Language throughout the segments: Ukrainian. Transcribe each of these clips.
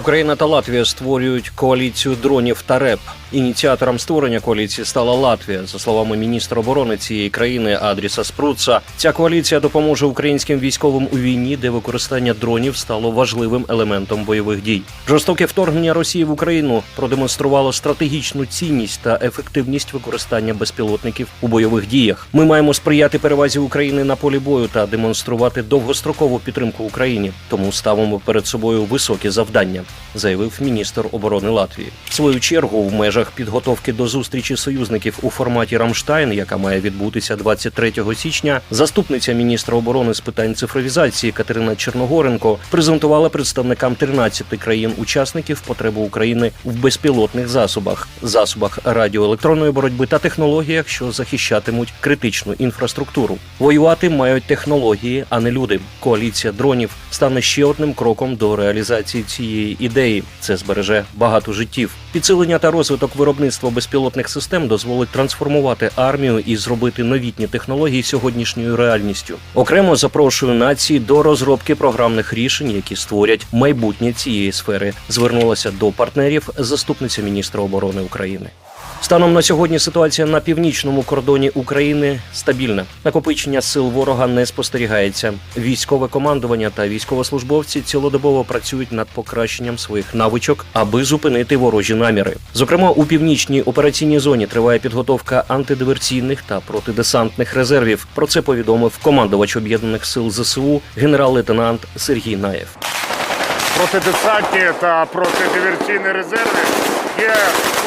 Україна та Латвія створюють коаліцію дронів та РЕП. Ініціатором створення коаліції стала Латвія. За словами міністра оборони цієї країни Адріса Спруца, ця коаліція допоможе українським військовим у війні, де використання дронів стало важливим елементом бойових дій. Жорстоке вторгнення Росії в Україну продемонструвало стратегічну цінність та ефективність використання безпілотників у бойових діях. Ми маємо сприяти перевазі України на полі бою та демонструвати довгострокову підтримку Україні. Тому ставимо перед собою високі завдання, заявив міністр оборони Латвії. В свою чергу, в межах підготовки до зустрічі союзників у форматі Рамштайн, яка має відбутися 23 січня, заступниця міністра оборони з питань цифровізації Катерина Черногоренко презентувала представникам 13 країн-учасників потребу України в безпілотних засобах, засобах радіоелектронної боротьби та технологіях, що захищатимуть критичну інфраструктуру. Воювати мають технології, а не люди. Коаліція дронів стане ще одним кроком до реалізації цієї ідеї. Це збереже багато життів. Підсилення та розвиток виробництва безпілотних систем дозволить трансформувати армію і зробити новітні технології сьогоднішньою реальністю. Окремо запрошую нації до розробки програмних рішень, які створять майбутнє цієї сфери. Звернулася до партнерів заступниця міністра оборони України. Станом на сьогодні ситуація на північному кордоні України стабільна. Накопичення сил ворога не спостерігається. Військове командування та військовослужбовці цілодобово працюють над покращенням своїх навичок, аби зупинити ворожі наміри. Зокрема, у північній операційній зоні триває підготовка антидиверсійних та протидесантних резервів. Про це повідомив командувач об'єднаних сил ЗСУ генерал-лейтенант Сергій Наєв. протидесантні та протидиверсійні резерви є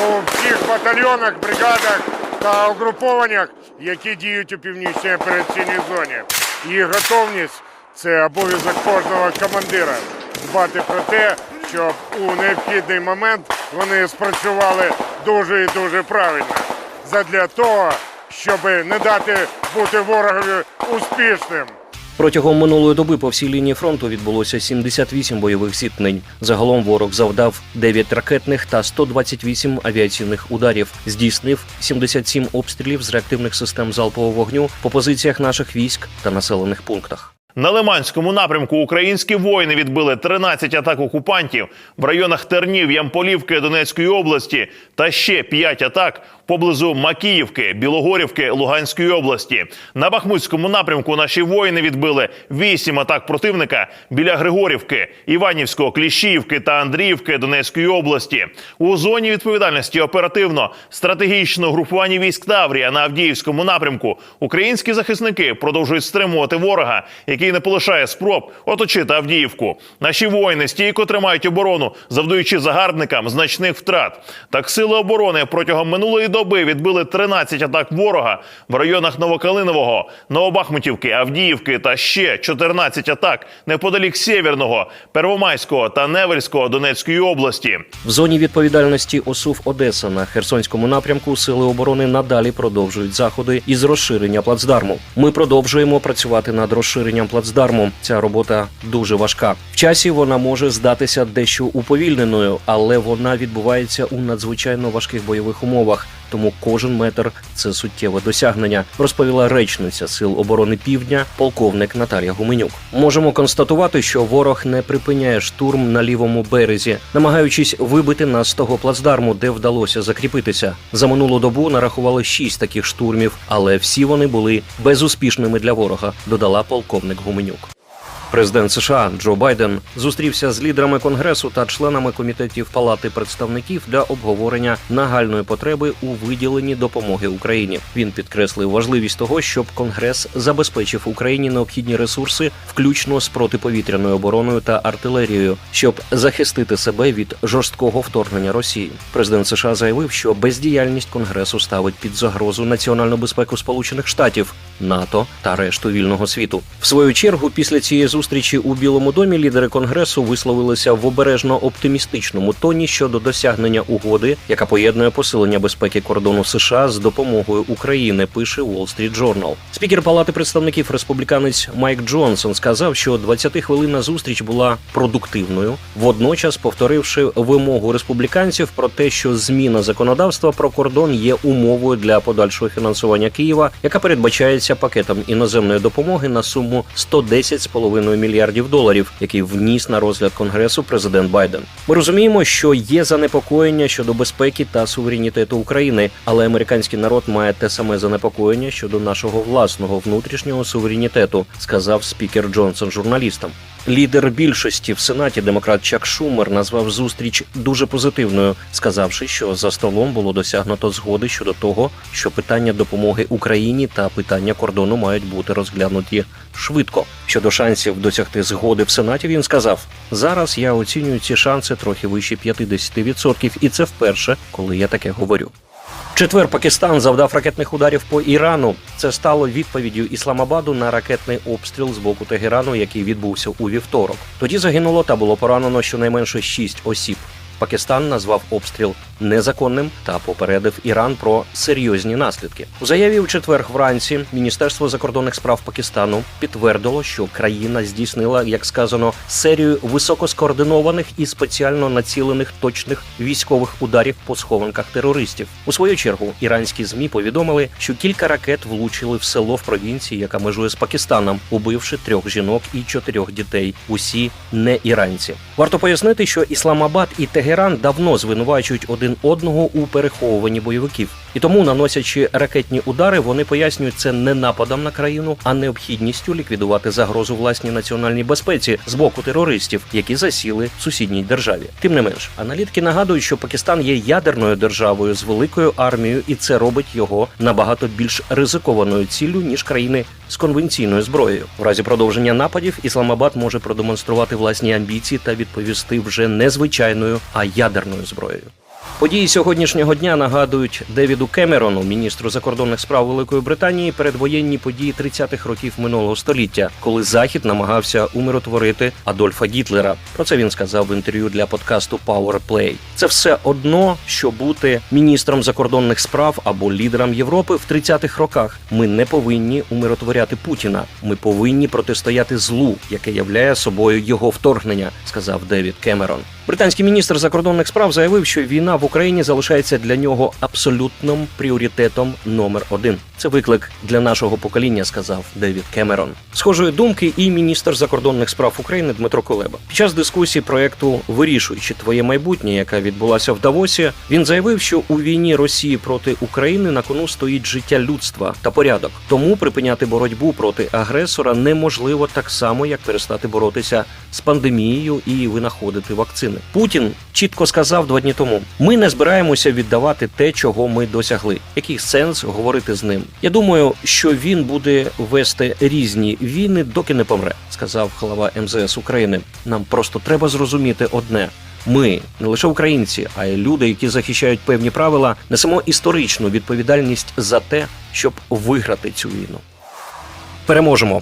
у всіх батальйонах, бригадах та угрупованнях, які діють у північній операційній зоні. Їх готовність це обов'язок кожного командира дбати про те, щоб у необхідний момент вони спрацювали дуже і дуже правильно. Задля того, щоб не дати бути ворогові успішним. Протягом минулої доби по всій лінії фронту відбулося 78 бойових зіткнень. Загалом ворог завдав 9 ракетних та 128 авіаційних ударів, здійснив 77 обстрілів з реактивних систем залпового вогню по позиціях наших військ та населених пунктах. На Лиманському напрямку українські воїни відбили 13 атак окупантів в районах Тернів, Ямполівки Донецької області та ще 5 атак поблизу Макіївки, Білогорівки Луганської області. На Бахмутському напрямку наші воїни відбили 8 атак противника біля Григорівки, Іванівського, Кліщіївки та Андріївки Донецької області. У зоні відповідальності оперативно стратегічного групування військ Таврія на Авдіївському напрямку українські захисники продовжують стримувати ворога, який не полишає спроб оточити Авдіївку. Наші воїни стійко тримають оборону, завдаючи загарбникам значних втрат. Так сили оборони протягом минулої доби відбили 13 атак ворога в районах Новокалинового, Новобахмутівки, Авдіївки та ще 14 атак неподалік Сєвєрного, Первомайського та Невельського Донецької області. В зоні відповідальності ОСУВ Одеса на Херсонському напрямку сили оборони надалі продовжують заходи із розширення плацдарму. Ми продовжуємо працювати над розширенням плацдарму. Ця робота дуже важка. В часі вона може здатися дещо уповільненою, але вона відбувається у надзвичайно важких бойових умовах. Тому кожен метр це суттєве досягнення, розповіла речниця сил оборони Півдня, полковник Наталія Гуменюк. Можемо констатувати, що ворог не припиняє штурм на лівому березі, намагаючись вибити нас з того плацдарму, де вдалося закріпитися. За минулу добу нарахували шість таких штурмів, але всі вони були безуспішними для ворога. Додала полковник Гуменюк. Президент США Джо Байден зустрівся з лідерами конгресу та членами комітетів Палати представників для обговорення нагальної потреби у виділенні допомоги Україні. Він підкреслив важливість того, щоб конгрес забезпечив Україні необхідні ресурси, включно з протиповітряною обороною та артилерією, щоб захистити себе від жорсткого вторгнення Росії. Президент США заявив, що бездіяльність конгресу ставить під загрозу національну безпеку Сполучених Штатів, НАТО та решту вільного світу. В свою чергу, після цієї зустрічі у Білому домі лідери конгресу висловилися в обережно оптимістичному тоні щодо досягнення угоди, яка поєднує посилення безпеки кордону США з допомогою України. Пише Wall Street Journal. Спікер Палати представників республіканець Майк Джонсон сказав, що 20-хвилинна зустріч була продуктивною, водночас повторивши вимогу республіканців про те, що зміна законодавства про кордон є умовою для подальшого фінансування Києва, яка передбачається пакетом іноземної допомоги на суму 110,5 2,5 мільярдів доларів, який вніс на розгляд конгресу президент Байден. Ми розуміємо, що є занепокоєння щодо безпеки та суверенітету України, але американський народ має те саме занепокоєння щодо нашого власного внутрішнього суверенітету, сказав спікер Джонсон журналістам. Лідер більшості в сенаті демократ Чак Шумер назвав зустріч дуже позитивною, сказавши, що за столом було досягнуто згоди щодо того, що питання допомоги Україні та питання кордону мають бути розглянуті швидко. Щодо шансів досягти згоди в сенаті, він сказав: зараз я оцінюю ці шанси трохи вище 50%, і це вперше, коли я таке говорю. Четвер Пакистан завдав ракетних ударів по Ірану. Це стало відповіддю Ісламабаду на ракетний обстріл з боку Тегерану, який відбувся у вівторок. Тоді загинуло та було поранено щонайменше шість осіб. Пакистан назвав обстріл незаконним та попередив Іран про серйозні наслідки. У заяві у четвер вранці Міністерство закордонних справ Пакистану підтвердило, що країна здійснила, як сказано, серію високоскоординованих і спеціально націлених точних військових ударів по схованках терористів. У свою чергу іранські змі повідомили, що кілька ракет влучили в село в провінції, яка межує з Пакистаном, убивши трьох жінок і чотирьох дітей. Усі не іранці. Варто пояснити, що Ісламабад і Тегеран давно звинувачують один одного у переховуванні бойовиків, і тому, наносячи ракетні удари, вони пояснюють це не нападом на країну, а необхідністю ліквідувати загрозу власній національній безпеці з боку терористів, які засіли в сусідній державі. Тим не менш, аналітики нагадують, що Пакистан є ядерною державою з великою армією, і це робить його набагато більш ризикованою ціллю ніж країни з конвенційною зброєю. В разі продовження нападів Ісламабад може продемонструвати власні амбіції та відповісти вже не звичайною, а ядерною зброєю. Події сьогоднішнього дня нагадують Девіду Кемерону, міністру закордонних справ Великої Британії, передвоєнні події 30-х років минулого століття, коли Захід намагався умиротворити Адольфа Гітлера. Про це він сказав в інтерв'ю для подкасту Power Play. Це все одно, що бути міністром закордонних справ або лідером Європи в 30-х роках. Ми не повинні умиротворяти Путіна. Ми повинні протистояти злу, яке являє собою його вторгнення, сказав Девід Кемерон. Британський міністр закордонних справ заявив, що війна в Україні залишається для нього абсолютним пріоритетом номер один. Це виклик для нашого покоління, сказав Девід Кемерон. Схожої думки і міністр закордонних справ України Дмитро Кулеба. Під час дискусії проекту Вирішуючи твоє майбутнє, яка відбулася в Давосі, він заявив, що у війні Росії проти України на кону стоїть життя людства та порядок. Тому припиняти боротьбу проти агресора неможливо так само, як перестати боротися з пандемією і винаходити вакцини. Путін чітко сказав два дні тому: ми не збираємося віддавати те, чого ми досягли. Який сенс говорити з ним? Я думаю, що він буде вести різні війни, доки не помре, сказав голова МЗС України. Нам просто треба зрозуміти одне. Ми не лише українці, а й люди, які захищають певні правила, несемо історичну відповідальність за те, щоб виграти цю війну. Переможемо.